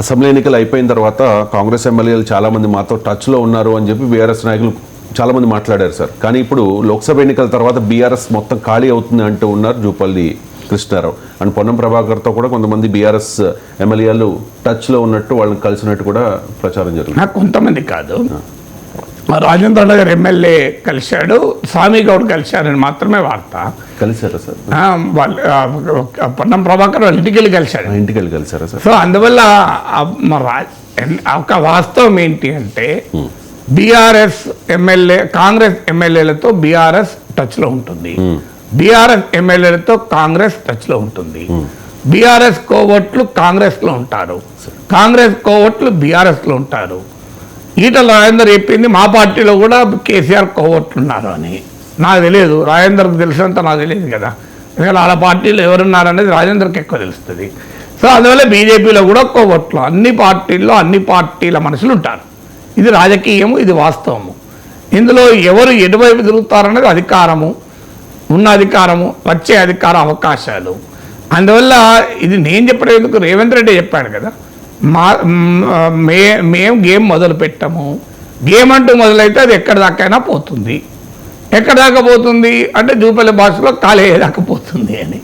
Assembly ఎన్నికలు అయిపోయిన తర్వాత కాంగ్రెస్ ఎమ్మెల్యేలు చాలా మంది మాతో టచ్లో ఉన్నారు అని చెప్పి బీఆర్ఎస్ నాయకులు చాలా మంది మాట్లాడారు సార్. కానీ ఇప్పుడు లోక్సభ ఎన్నికల తర్వాత బీఆర్ఎస్ మొత్తం ఖాళీ అవుతుంది అంటూ ఉన్నారు జూపల్లి కృష్ణారావు. అండ్ పొన్నం ప్రభాకర్తో కూడా కొంతమంది బీఆర్ఎస్ ఎమ్మెల్యేలు టచ్లో ఉన్నట్టు వాళ్ళని కలిసినట్టు కూడా ప్రచారం జరుగుతుంది. నాకు కొంతమంది కాదు. రాజేంద్ర నగర్ ఎమ్మెల్యే కలిశాడు. స్వామి గౌడ్ కలిశారని మాత్రమే వార్త. కలిసారా సార్? వాళ్ళు పొన్నం ప్రభాకర్ వాళ్ళ ఇంటికి వెళ్ళి కలిశాడు. ఇంటికి వెళ్ళి కలిసారా సార్? సో అందువల్ల మా ఒక వాస్తవం ఏంటి అంటే బీఆర్ఎస్ ఎమ్మెల్యే కాంగ్రెస్ ఎమ్మెల్యేలతో బీఆర్ఎస్ టచ్లో ఉంటుంది. బీఆర్ఎస్ ఎమ్మెల్యేలతో కాంగ్రెస్ టచ్లో ఉంటుంది. బీఆర్ఎస్ కోవట్లు కాంగ్రెస్లో ఉంటారు. కాంగ్రెస్ కోవట్లు బీఆర్ఎస్లో ఉంటారు. ఈటల రాజేందర్ చెప్పింది మా పార్టీలో కూడా కేసీఆర్ కోవట్లు అని. నాకు తెలియదు. రాజేందర్కి తెలిసినంత నాకు తెలియదు కదా. ఎందుకంటే వాళ్ళ పార్టీలో ఎవరున్నారనేది రాజేందర్కి ఎక్కువ తెలుస్తుంది. సో అందువల్ల బీజేపీలో కూడా కోవట్లు. అన్ని పార్టీల్లో అన్ని పార్టీల మనుషులు ఉంటారు. ఇది రాజకీయము ఇది వాస్తవము. ఇందులో ఎవరు ఎటువైపు తిరుగుతారనేది అధికారము ఉన్న అధికారము వచ్చే అధికార అవకాశాలు. అందువల్ల ఇది నేను చెప్పడం ఎందుకు? రేవంత్ రెడ్డి చెప్పాడు కదా. మా మే మేము గేమ్ మొదలు పెట్టాము. గేమ్ అంటూ మొదలైతే అది ఎక్కడి దాకైనా పోతుంది. ఎక్కడ దాకా పోతుంది? అంటే జూపల్లి భాషలో ఖాళీ అయ్యేదాకా పోతుంది అని.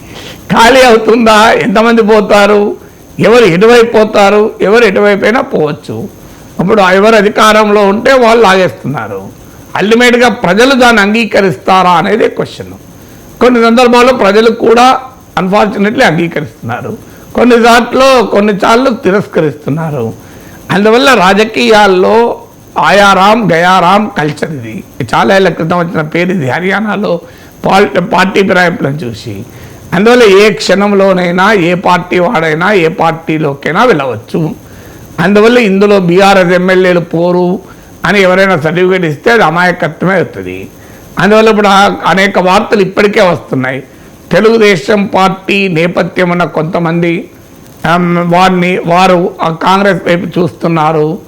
ఖాళీ అవుతుందా? ఎంతమంది పోతారు? ఎవరు ఎటువైపు పోతారు? ఎవరు ఎటువైపు అయినా పోవచ్చు. అప్పుడు ఎవరు అధికారంలో ఉంటే వాళ్ళు లాగేస్తున్నారు. అల్టిమేట్గా ప్రజలు దాన్ని అంగీకరిస్తారా అనేది క్వశ్చన్. కొన్ని సందర్భాల్లో ప్రజలు కూడా అన్ఫార్చునేట్లీ అంగీకరిస్తున్నారు. కొన్నిసార్లు కొన్నిసార్లు తిరస్కరిస్తున్నారు. అందువల్ల రాజకీయాల్లో ఆయారాం గయారాం కల్చర్ ఇది. చాలా ఏళ్ళ క్రితం వచ్చిన పేరు ఇది హర్యానాలో పాల్ పార్టీ ఫిరాయింపులను చూసి. అందువల్ల ఏ క్షణంలోనైనా ఏ పార్టీ వాడైనా ఏ పార్టీలోకైనా వెళ్ళవచ్చు. అందువల్ల ఇందులో బీఆర్ఎస్ ఎమ్మెల్యేలు పోరు అని ఎవరైనా సర్టిఫికేట్ ఇస్తే అది అమాయకత్వమే అవుతుంది. అందువల్ల ఇప్పుడు అనేక వార్తలు ఇప్పటికే వస్తున్నాయి. తెలుగుదేశం పార్టీ నేపథ్యం ఉన్న కొంతమంది వారిని వారు ఆ కాంగ్రెస్ వైపు చూస్తున్నారు.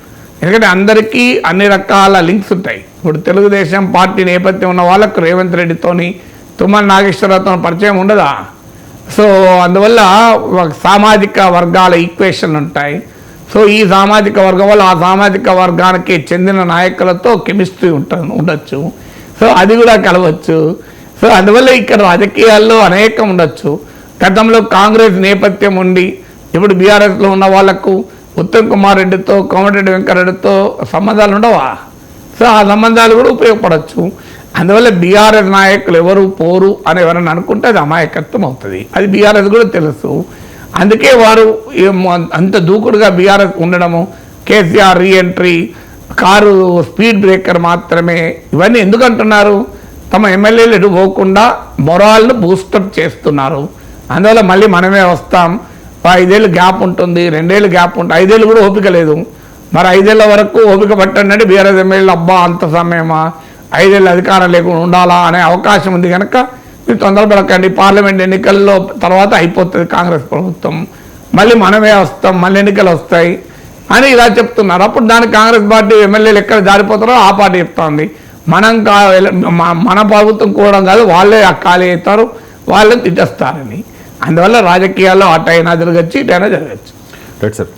ఎందుకంటే అందరికీ అన్ని రకాల లింక్స్ ఉంటాయి. ఇప్పుడు తెలుగుదేశం పార్టీ నేపథ్యం ఉన్న వాళ్ళకు రేవంత్ రెడ్డితోని తుమ్మల నాగేశ్వరరావుతో పరిచయం ఉండదా? సో అందువల్ల సామాజిక వర్గాల ఈక్వేషన్లు ఉంటాయి. సో ఈ సామాజిక వర్గం వల్ల ఆ సామాజిక వర్గానికి చెందిన నాయకులతో కెమిస్ట్రీ ఉంట ఉండొచ్చు. సో అది కూడా కలవచ్చు. సో అందువల్ల ఇక్కడ రాజకీయాల్లో అనేకం ఉండొచ్చు. గతంలో కాంగ్రెస్ నేపథ్యం ఉండి ఇప్పుడు బీఆర్ఎస్లో ఉన్న వాళ్ళకు ఉత్తమ్ కుమార్ రెడ్డితో కోమటిరెడ్డి వెంకరెడ్డితో సంబంధాలు ఉండవా? సో ఆ సంబంధాలు కూడా ఉపయోగపడవచ్చు అందువల్ల బీఆర్ఎస్ నాయకులు ఎవరు పోరు అని ఎవరైనా అనుకుంటే అది అమాయకత్వం అవుతుంది. అది బీఆర్ఎస్ కూడా తెలుసు. అందుకే వారు అంత దూకుడుగా బీఆర్ఎస్ ఉండడము KCR reentry car speed breaker మాత్రమే ఇవన్నీ ఎందుకు అంటున్నారు తమ ఎమ్మెల్యేలు ఎటు పోకుండా మొరాల్ను బూస్టప్ చేస్తున్నారు. అందువల్ల మళ్ళీ మనమే వస్తాం. ఐదేళ్ళు గ్యాప్ ఉంటుంది రెండేళ్ళు గ్యాప్ ఉంటుంది ఐదేళ్ళు కూడా ఓపిక లేదు. మరి ఐదేళ్ళ వరకు ఓపిక పట్టండి అంటే బీఆర్ఎస్ ఎమ్మెల్యేలు అబ్బా అంత సమయమా? ఐదేళ్ళు అధికారం లేకుండా ఉండాలా అనే అవకాశం ఉంది కనుక మీరు తొందరపడకండి. పార్లమెంట్ ఎన్నికల్లో తర్వాత అయిపోతుంది కాంగ్రెస్ ప్రభుత్వం. మళ్ళీ మనమే వస్తాం మళ్ళీ ఎన్నికలు వస్తాయి అని ఇలా చెప్తున్నారు. అప్పుడు దానికి కాంగ్రెస్ పార్టీ ఎమ్మెల్యేలు ఎక్కడ జారిపోతారో ఆ పార్టీ చెప్తోంది. మనం కా మ- మన ప్రభుత్వం కూడా కాదు వాళ్ళే ఖాళీ అవుతారు వాళ్ళే తిట్టేస్తారని. అందువల్ల రాజకీయాల్లో అటైనా జరగచ్చు ఇటైనా జరగచ్చు. Right sir